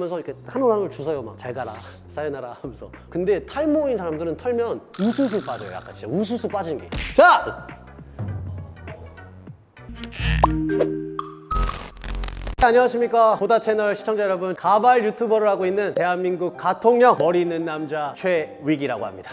하면서 이렇게 한 올 한 올 주워요 막. 잘 가라 사요나라 하면서. 근데 탈모인 사람들은 털면 우수수 빠져요 약간 진짜. 우수수 빠지는 게. 자! 네, 안녕하십니까. 보다 채널 시청자 여러분. 가발 유튜버를 하고 있는 대한민국 가통령 머리 있는 남자 최위기라고 합니다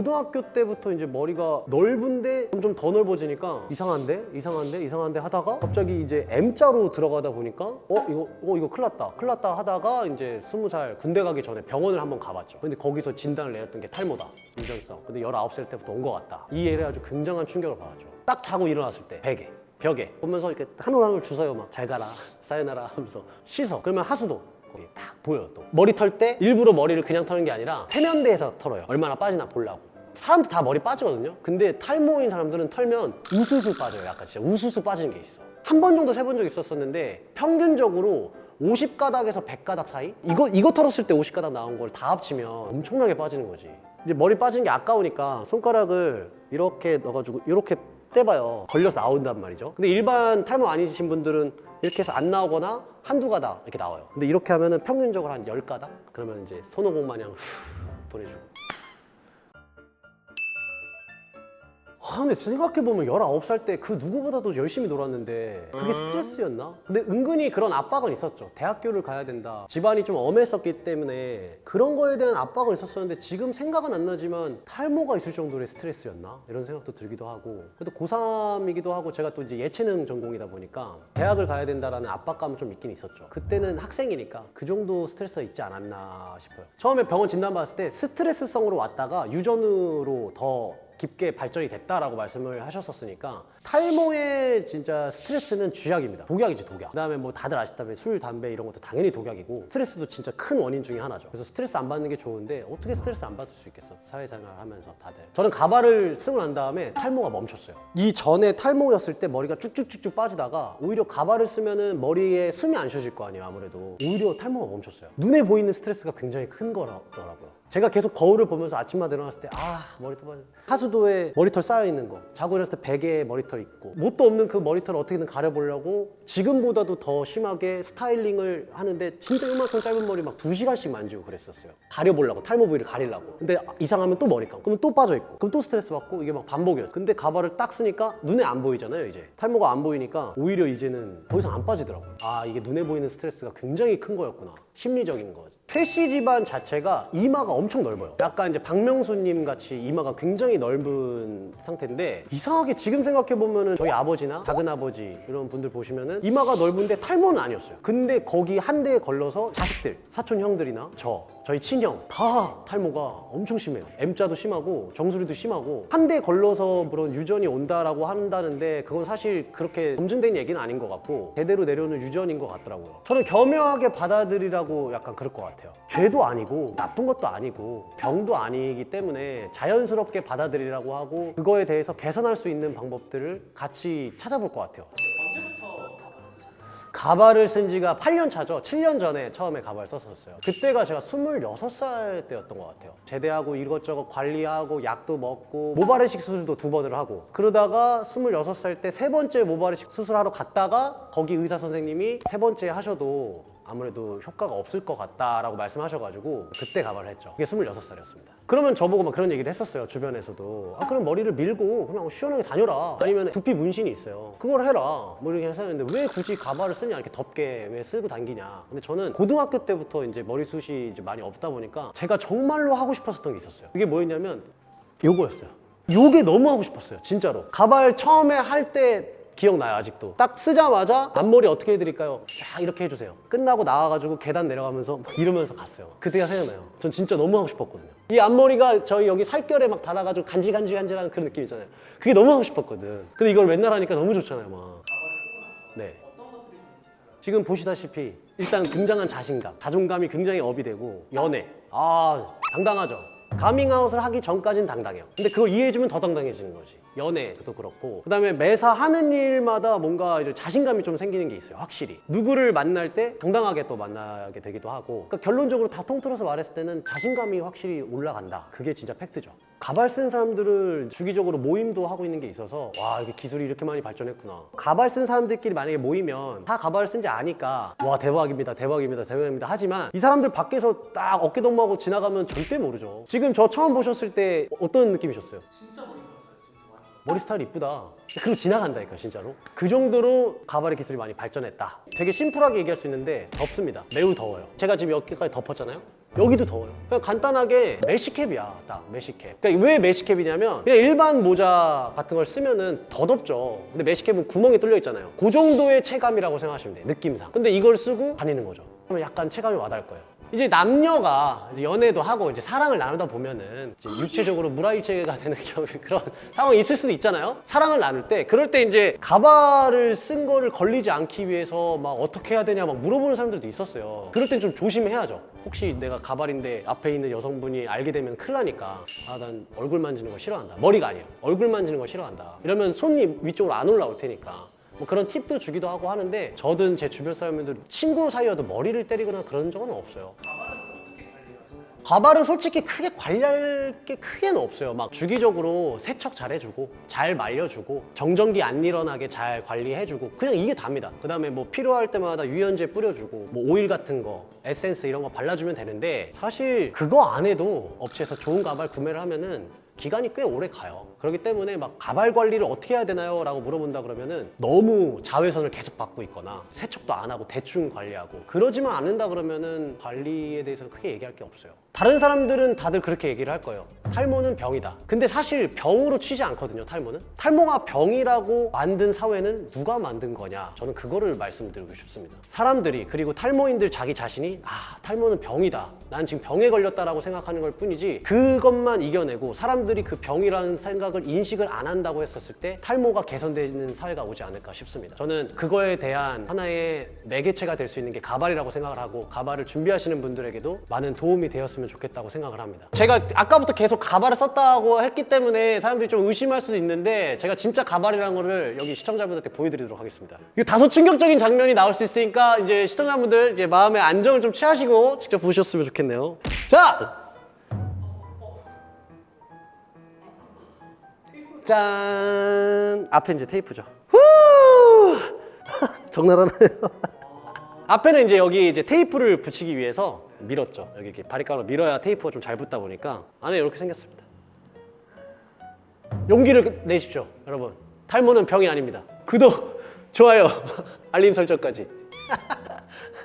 고등학교 때부터 이제 머리가 넓은데 점점 더 넓어지니까 이상한데 이상한데 이상한데 하다가 갑자기 이제 M자로 들어가다 보니까 어 이거 어 이거 큰일 났다. 큰일 났다 하다가 이제 스무 살 군대 가기 전에 병원을 한번 가봤죠. 근데 거기서 진단을 내렸던 게 탈모다. 유전성. 근데 19살 때부터 온 것 같다. 이 일에 아주 굉장한 충격을 받았죠. 딱 자고 일어났을 때 베개 벽에 보면서 이렇게 한올한올 주워요. 막 잘 가라 사요나라 하면서 씻어. 그러면 하수도 거기 딱 보여요 또. 머리 털 때 일부러 머리를 그냥 터는 게 아니라 세면대에서 털어요. 얼마나 빠지나 보려고. 사람들 다 머리 빠지거든요. 근데 탈모인 사람들은 털면 우수수 빠져요 약간 진짜 우수수 빠지는 게 있어. 한 번 정도 세본 적 있었었는데 평균적으로 50가닥에서 100가닥 사이? 이거, 이거 털었을 때 50가닥 나온 걸 다 합치면 엄청나게 빠지는 거지. 이제 머리 빠지는 게 아까우니까 손가락을 이렇게 넣어가지고 이렇게 떼봐요. 걸려서 나온단 말이죠. 근데 일반 탈모 아니신 분들은 이렇게 해서 안 나오거나 한두 가닥 이렇게 나와요 근데 이렇게 하면은 평균적으로 한 10가닥? 그러면 이제 손오공 마냥 후 보내주고 아 근데 생각해보면 19살 때 그 누구보다도 열심히 놀았는데 그게 스트레스였나? 근데 은근히 그런 압박은 있었죠. 대학교를 가야 된다. 집안이 좀 엄했었기 때문에 그런 거에 대한 압박은 있었었는데 지금 생각은 안 나지만 탈모가 있을 정도의 스트레스였나? 이런 생각도 들기도 하고. 그래도 고3이기도 하고 제가 또 이제 예체능 전공이다 보니까 대학을 가야 된다라는 압박감은 좀 있긴 있었죠. 그때는 학생이니까 그 정도 스트레스가 있지 않았나 싶어요. 처음에 병원 진단 받았을 때 스트레스성으로 왔다가 유전으로 더 깊게 발전이 됐다라고 말씀을 하셨었으니까 탈모의 진짜 스트레스는 쥐약입니다. 독약이지 독약. 그다음에 뭐 다들 아시다시피 술, 담배 이런 것도 당연히 독약이고 스트레스도 진짜 큰 원인 중에 하나죠. 그래서 스트레스 안 받는 게 좋은데 어떻게 스트레스 안 받을 수 있겠어? 사회생활 하면서 다들. 저는 가발을 쓰고 난 다음에 탈모가 멈췄어요. 이 전에 탈모였을 때 머리가 쭉쭉쭉쭉 빠지다가 오히려 가발을 쓰면은 머리에 숨이 안 쉬어질 거 아니에요 아무래도. 오히려 탈모가 멈췄어요. 눈에 보이는 스트레스가 굉장히 큰 거더라고요. 제가 계속 거울을 보면서 아침마다 일어났을 때 아 머리털 빠져 하수도에 머리털 쌓여 있는 거. 자고 일어났을 때 베개에 머리털 있고. 뭣도 없는 그 머리털을 어떻게든 가려보려고 지금보다도 더 심하게 스타일링을 하는데 진짜 이만큼 짧은 머리 막 두 시간씩 만지고 그랬었어요. 가려보려고 탈모 부위를 가리려고. 근데 이상하면 또 머리 감고. 그러면 또 빠져 있고. 그럼 또 스트레스 받고 이게 막 반복이에요. 근데 가발을 딱 쓰니까 눈에 안 보이잖아요 이제. 탈모가 안 보이니까 오히려 이제는 더 이상 안 빠지더라고요. 아 이게 눈에 보이는 스트레스가 굉장히 큰 거였구나. 심리적인 거지 최씨 집안 자체가 이마가 엄청 넓어요. 약간 이제 박명수님 같이 이마가 굉장히 넓은 상태인데 이상하게 지금 생각해 보면은 저희 아버지나 작은 아버지 이런 분들 보시면은 이마가 넓은데 탈모는 아니었어요. 근데 거기 한 대에 걸러서 자식들, 사촌 형들이나 저, 저희 친형 다 탈모가 엄청 심해요. M자도 심하고 정수리도 심하고 한 대에 걸러서 그런 유전이 온다라고 한다는데 그건 사실 그렇게 검증된 얘기는 아닌 것 같고 대대로 내려오는 유전인 것 같더라고요. 저는 겸허하게 받아들이라고 약간 그럴 것 같아요. 죄도 아니고 나쁜 것도 아니고 병도 아니기 때문에 자연스럽게 받아들이라고 하고 그거에 대해서 개선할 수 있는 방법들을 같이 찾아볼 것 같아요. 가발을 쓴 지가 8년 차죠. 7년 전에 처음에 가발 썼었어요. 그때가 제가 26살 때였던 것 같아요. 제대하고 이것저것 관리하고 약도 먹고 모발이식 수술도 두 번을 하고 그러다가 26살 때 세 번째 모발이식 수술하러 갔다가 거기 의사 선생님이 세 번째 하셔도 아무래도 효과가 없을 것 같다라고 말씀하셔가지고 그때 가발을 했죠. 그게 26살이었습니다. 그러면 저보고 막 그런 얘기를 했었어요. 주변에서도. 아, 그럼 머리를 밀고 그냥 시원하게 다녀라. 아니면 두피 문신이 있어요. 그걸 해라. 뭐 이렇게 해서 했는데 왜 굳이 가발을 쓰냐. 이렇게 덥게 왜 쓰고 다니냐. 근데 저는 고등학교 때부터 이제 머리숱이 이제 많이 없다 보니까 제가 정말로 하고 싶었던 게 있었어요. 그게 뭐였냐면 요거였어요. 요게 너무 하고 싶었어요. 진짜로. 가발 처음에 할 때 기억나요 아직도 딱 쓰자마자 앞머리 어떻게 해드릴까요? 쫙 이렇게 해주세요 끝나고 나와가지고 계단 내려가면서 막 이러면서 갔어요 그때가 생각나요 전 진짜 너무 하고 싶었거든요 이 앞머리가 저희 여기 살결에 막 닿아가지고 간질간질간질하는 그런 느낌 있잖아요 그게 너무 하고 싶었거든 근데 이걸 맨날 하니까 너무 좋잖아요 막 네. 지금 보시다시피 일단 굉장한 자신감, 자존감이 굉장히 업이 되고 연애. 아 당당하죠. 가밍아웃을 하기 전까지는 당당해요. 근데 그걸 이해해주면 더 당당해지는 거지. 연애도 그렇고. 그 다음에 매사 하는 일마다 뭔가 이제 자신감이 좀 생기는 게 있어요. 확실히. 누구를 만날 때 당당하게 또 만나게 되기도 하고. 그러니까 결론적으로 다 통틀어서 말했을 때는 자신감이 확실히 올라간다. 그게 진짜 팩트죠. 가발 쓴 사람들을 주기적으로 모임도 하고 있는 게 있어서 와 이게 기술이 이렇게 많이 발전했구나 가발 쓴 사람들끼리 만약에 모이면 다 가발을 쓴지 아니까 와 대박입니다 대박입니다 대박입니다 하지만 이 사람들 밖에서 딱 어깨동무하고 지나가면 절대 모르죠 지금 저 처음 보셨을 때 어떤 느낌이셨어요? 머리 스타일 이쁘다. 그리고 지나간다니까 진짜로. 그 정도로 가발의 기술이 많이 발전했다. 되게 심플하게 얘기할 수 있는데 덥습니다. 매우 더워요. 제가 지금 여기까지 덮었잖아요. 여기도 더워요. 그냥 간단하게 메시캡이야. 딱 메시캡. 그러니까 왜 메시캡이냐면 그냥 일반 모자 같은 걸 쓰면은 더 덥죠. 근데 메시캡은 구멍이 뚫려 있잖아요. 그 정도의 체감이라고 생각하시면 돼요. 느낌상. 근데 이걸 쓰고 다니는 거죠. 그러면 약간 체감이 와닿을 거예요. 이제 남녀가 이제 연애도 하고 이제 사랑을 나누다 보면은 이제 육체적으로 물화일체가 되는 경우 그런 상황이 있을 수도 있잖아요. 사랑을 나눌 때 그럴 때 이제 가발을 쓴 거를 걸리지 않기 위해서 막 어떻게 해야 되냐 막 물어보는 사람들도 있었어요. 그럴 땐 좀 조심해야죠. 혹시 내가 가발인데 앞에 있는 여성분이 알게 되면 큰일 나니까 아 난 얼굴 만지는 거 싫어한다. 머리가 아니에요. 얼굴 만지는 거 싫어한다. 이러면 손이 위쪽으로 안 올라올 테니까. 뭐 그런 팁도 주기도 하고 하는데 저든 제 주변 사람들 친구 사이여도 머리를 때리거나 그런 적은 없어요. 가발은 솔직히 크게 관리할 게 크게는 없어요. 막 주기적으로 세척 잘 해주고, 잘 말려주고, 정전기 안 일어나게 잘 관리해주고, 그냥 이게 답니다. 그 다음에 뭐 필요할 때마다 유연제 뿌려주고, 뭐 오일 같은 거, 에센스 이런 거 발라주면 되는데, 사실 그거 안 해도 업체에서 좋은 가발 구매를 하면은 기간이 꽤 오래 가요. 그렇기 때문에 막 가발 관리를 어떻게 해야 되나요? 라고 물어본다 그러면은 너무 자외선을 계속 받고 있거나 세척도 안 하고 대충 관리하고 그러지만 않는다 그러면은 관리에 대해서는 크게 얘기할 게 없어요. 다른 사람들은 다들 그렇게 얘기를 할 거예요. 탈모는 병이다. 근데 사실 병으로 치지 않거든요, 탈모는. 탈모가 병이라고 만든 사회는 누가 만든 거냐? 저는 그거를 말씀드리고 싶습니다. 사람들이 그리고 탈모인들 자기 자신이 아, 탈모는 병이다. 난 지금 병에 걸렸다라고 생각하는 걸 뿐이지 그것만 이겨내고 사람들이 그 병이라는 생각을 인식을 안 한다고 했었을 때 탈모가 개선되는 사회가 오지 않을까 싶습니다. 저는 그거에 대한 하나의 매개체가 될 수 있는 게 가발이라고 생각을 하고 가발을 준비하시는 분들에게도 많은 도움이 되었으면 좋겠다고 생각을 합니다. 제가 아까부터 계속 가발을 썼다고 했기 때문에 사람들이 좀 의심할 수도 있는데 제가 진짜 가발이라는 거를 여기 시청자분들한테 보여드리도록 하겠습니다. 이거 다소 충격적인 장면이 나올 수 있으니까 이제 시청자분들 이제 마음의 안정을 좀 취하시고 직접 보셨으면 좋겠네요. 자! 짠! 앞에 이제 테이프죠. 후! 적나라하네요. 앞에는 이제 여기 이제 테이프를 붙이기 위해서 밀었죠. 여기 이렇게 바리깡으로 밀어야 테이프가 좀 잘 붙다 보니까 안에 이렇게 생겼습니다. 용기를 내십시오, 여러분. 탈모는 병이 아닙니다. 구독, 좋아요, 알림 설정까지.